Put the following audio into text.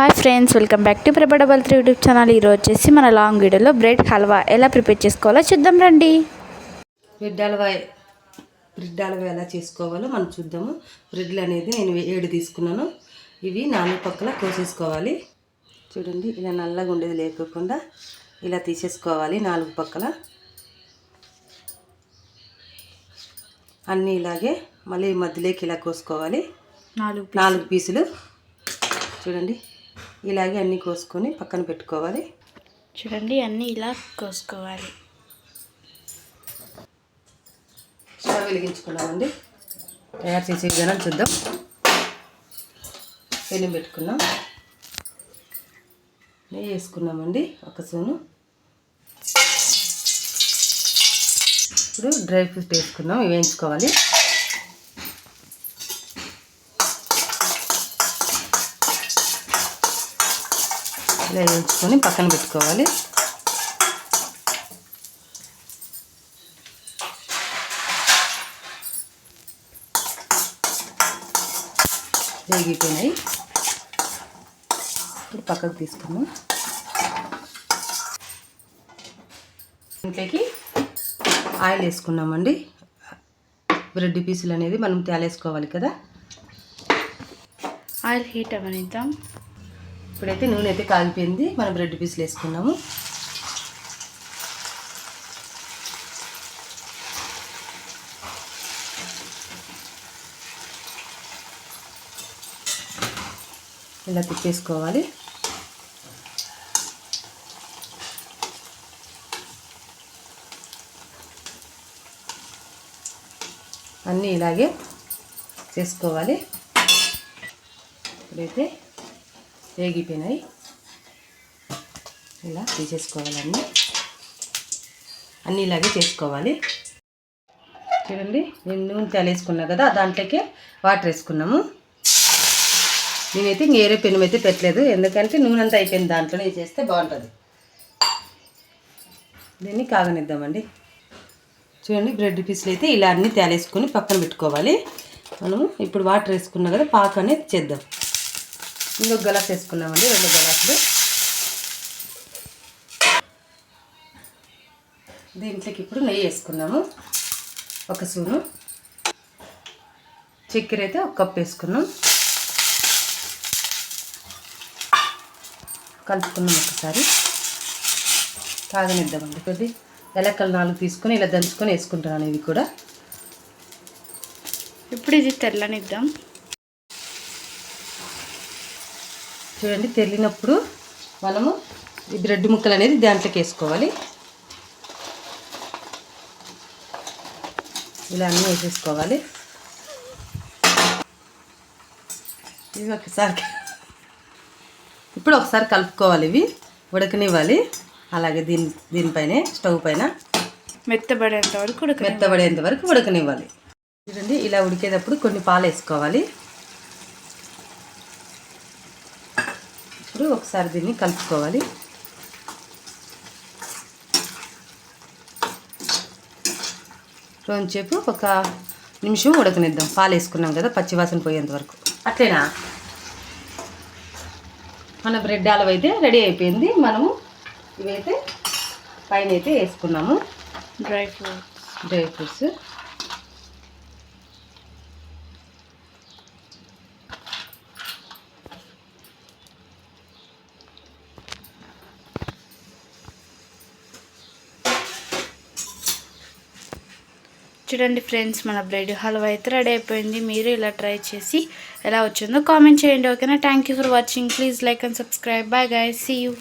Hi friends welcome back to ప్రభడబల్ three YouTube channel. ఈరోజు వచ్చేసి మన లాంగ్ వీడియోలో బ్రెడ్ హల్వా ఎలా ప్రిపేర్ చేసుకోవాలో చూద్దాం రండి. బ్రెడ్ హల్వా బ్రెడ్ హల్వా ఎలా చేసుకోవాలో మనం చూద్దాము. బ్రెడ్లు అనేది నేను ఏడు తీసుకున్నాను. ఇవి నాలుగు పక్కల కోసేసుకోవాలి. చూడండి ఇలా నల్లగా ఉండేది లేకోకుండా ఇలా తీసేసుకోవాలి నాలుగు పక్కల. అన్నీ ఇలాగే మళ్ళీ మధ్యలోకి ఇలా కోసుకోవాలి. నాలుగు నాలుగు పీసులు. చూడండి ఇలాగే అన్నీ కోసుకొని పక్కన పెట్టుకోవాలి. చూడండి అన్నీ ఇలా కోసుకోవాలి. స్టవ్ వెలిగించుకున్నామండి. తయారు చేసే విధానం చూద్దాం. పెనం పెట్టుకున్నాం. నెయ్యి వేసుకున్నామండి ఒక స్పూను. ఇప్పుడు డ్రై ఫ్రూట్స్ వేసుకున్నాం ఇవి వేయించుకోవాలి. ఇలా వేయించుకొని పక్కన పెట్టుకోవాలి. వేగిపోయినాయి. ఇప్పుడు పక్కకు తీసుకున్నాం ఇంట్లోకి ఆయిల్ వేసుకున్నామండి. బ్రెడ్ పీసులు అనేది మనం తేలేసుకోవాలి కదా. ఆయిల్ హీట్ అవనిద్దాం ఇప్పుడైతే నూనె అయితే కాగిపోయింది మనం బ్రెడ్ పీసులు వేసుకున్నాము. ఇలా తిప్పేసుకోవాలి. అన్నీ ఇలాగే చేసుకోవాలి. ఇప్పుడైతే వేగిపోయినాయి. ఇలా తీసేసుకోవాలన్నీ. అన్నీ ఇలాగే చేసుకోవాలి. చూడండి నేను నూనె తేలేసుకున్నా కదా దాంట్లోకే వాటర్ వేసుకున్నాము. నేనైతే ఇంకేరే పెనం అయితే పెట్టలేదు ఎందుకంటే నూనె అంతా అయిపోయింది దాంట్లోనే చేస్తే బాగుంటుంది. దీన్ని కాగనిద్దామండి. చూడండి బ్రెడ్ పీసులు అయితే ఇలా అన్నీ తేలేసుకొని పక్కన పెట్టుకోవాలి. మనము ఇప్పుడు వాటర్ వేసుకున్నాం కదా పాక అనేది చేద్దాం. ఇంకొక గలాస్ వేసుకున్నామండి రెండు గలాసులు. దీంట్లోకి ఇప్పుడు నెయ్యి వేసుకున్నాము ఒక స్పూను. చక్కెర అయితే ఒక కప్ వేసుకున్నాం కలుపుకున్నాం ఒకసారి. తాగనిద్దామండి కొద్ది. ఎలక్కలు నాలుగు తీసుకొని ఇలా దంచుకొని వేసుకుంటున్నాను ఇది కూడా. ఇప్పుడు ఇది తెల్లనిద్దాం. చూడండి తెల్లినప్పుడు మనము ఈ బ్రెడ్ ముక్కలు అనేది దాంట్లోకి వేసుకోవాలి. ఇలా అన్నీ వేసేసుకోవాలి. ఇవి ఒకసారి ఇప్పుడు ఒకసారి కలుపుకోవాలి ఇవి ఉడకనివ్వాలి. అలాగే దీని దీనిపైనే స్టవ్ పైన మెత్తబడేంత వరకు ఉడక మెత్తబడేంత వరకు ఉడకనివ్వాలి. చూడండి ఇలా ఉడికేటప్పుడు కొన్ని పాలు వేసుకోవాలి. ఇప్పుడు ఒకసారి దీన్ని కలుపుకోవాలి. రోజుసేపు ఒక నిమిషం ఉడకనిద్దాం. పాలు వేసుకున్నాం కదా పచ్చివాసన పోయేంత వరకు. అట్లేనా? మన బ్రెడ్ హల్వా అయితే రెడీ అయిపోయింది. మనము ఇవైతే పైన అయితే వేసుకున్నాము. డ్రై ఫ్రూట్స్ డ్రై ఫ్రూట్స్ చూడండి ఫ్రెండ్స్ మన బ్రెడ్ హల్వా అయితే రెడీ అయిపోయింది. మీరు ఇలా ట్రై చేసి ఎలా వచ్చిందో కామెంట్ చేయండి ఓకేనా? Thank you for watching please like and subscribe bye guy see you